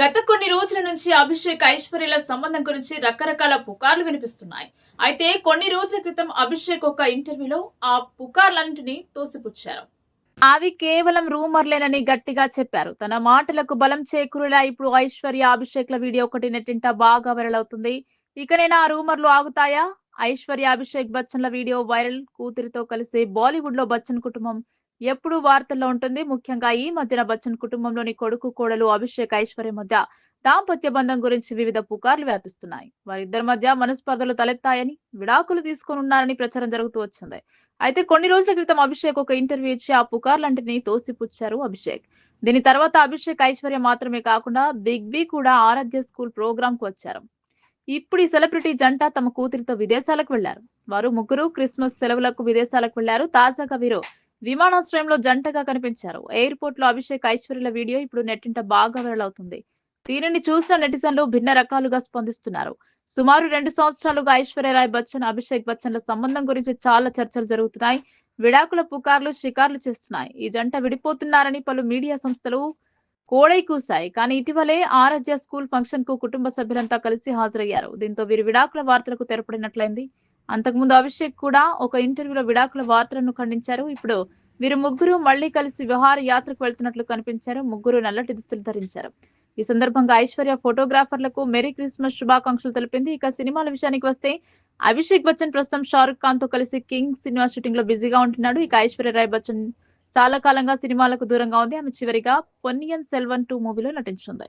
గత కొన్ని రోజుల నుంచి అభిషేక్ ఐశ్వర్యల సంబంధం గురించి రకరకాల పుకార్లు వినిపిస్తున్నాయి. అయితే కొన్ని రోజుల క్రితం అభిషేక్ ఒక ఇంటర్వ్యూలో ఆ పుకార్లన్నింటినీ తోసిపుచ్చారు. అవి కేవలం రూమర్లేనని గట్టిగా చెప్పారు. తన మాటలకు బలం చేకూరేలా ఇప్పుడు ఐశ్వర్య అభిషేక్ల వీడియో ఒకటి నెట్టింట బాగా వైరల్ అవుతుంది. ఇకనైనా ఆ రూమర్లు ఆగుతాయా? ఐశ్వర్య అభిషేక్ బచ్చన్ల వీడియో వైరల్. కూతురితో కలిసి బాలీవుడ్లో బచ్చన్ కుటుంబం ఎప్పుడూ వార్తల్లో ఉంటుంది. ముఖ్యంగా ఈ మధ్యన బచ్చన్ కుటుంబంలోని కొడుకు కోడలు అభిషేక్ ఐశ్వర్య మధ్య దాంపత్య బంధం గురించి వివిధ పుకార్లు వ్యాపిస్తున్నాయి. వారిద్దరి మధ్య మనస్పర్ధలు తలెత్తాయని విడాకులు తీసుకొని ఉన్నారని ప్రచారం జరుగుతూ వచ్చింది. అయితే కొన్ని రోజుల క్రితం అభిషేక్ ఒక ఇంటర్వ్యూ ఇచ్చి ఆ పుకార్లంటిని తోసిపుచ్చారు అభిషేక్. దీని తర్వాత అభిషేక్ ఐశ్వర్య మాత్రమే కాకుండా బిగ్ బి కూడా ఆరాధ్య స్కూల్ ప్రోగ్రామ్కు వచ్చారు. ఇప్పుడు ఈ సెలబ్రిటీ జంట తమ కూతురితో విదేశాలకు వెళ్ళారు. వారు ముగ్గురు క్రిస్మస్ సెలవులకు విదేశాలకు వెళ్ళారు. తాజాగా వీరు విమానాశ్రయంలో జంటగా కనిపించారు. ఎయిర్పోర్ట్లో అభిషేక్ ఐశ్వర్యుల వీడియో ఇప్పుడు నెట్టింట బాగా వైరల్ అవుతుంది. దీనిని చూసిన నెటిజన్లు భిన్న రకాలుగా స్పందిస్తున్నారు. సుమారు రెండు సంవత్సరాలుగా ఐశ్వర్యరాయ్ బచ్చన్ అభిషేక్ బచ్చన్ల సంబంధం గురించి చాలా చర్చలు జరుగుతున్నాయి. విడాకుల పుకార్లు షికార్లు చేస్తున్నాయి. ఈ జంట విడిపోతున్నారని పలు మీడియా సంస్థలు కోడై కూశాయి. కానీ ఇటీవలే ఆరాధ్య స్కూల్ ఫంక్షన్కు కుటుంబ సభ్యులంతా కలిసి హాజరయ్యారు. దీంతో వీరి విడాకుల వార్తలకు తెరపడినట్లయింది. అంతకుముందు అభిషేక్ కూడా ఒక ఇంటర్వ్యూలో విడాకుల వార్తలను ఖండించారు. ఇప్పుడు వీరు ముగ్గురు మళ్ళీ కలిసి విహార యాత్రకు వెళ్తున్నట్లు కనిపించారు. ముగ్గురు నల్లటి దుస్తులు ధరించారు. ఈ సందర్భంగా ఐశ్వర్య ఫోటోగ్రాఫర్లకు మెరీ క్రిస్మస్ శుభాకాంక్షలు తెలిపింది. ఇక సినిమాల విషయానికి వస్తే అభిషేక్ బచ్చన్ ప్రస్తుతం షారుఖ్ ఖాన్తో కలిసి కింగ్ సినిమా షూటింగ్లో బిజీగా ఉంటున్నాడు. ఇక ఐశ్వర్య రాయ్ బచ్చన్ చాలా కాలంగా సినిమాలకు దూరంగా ఉంది. ఆమె చివరిగా పొన్నియన్ సెల్వన్ టూ మూవీలో నటించింది.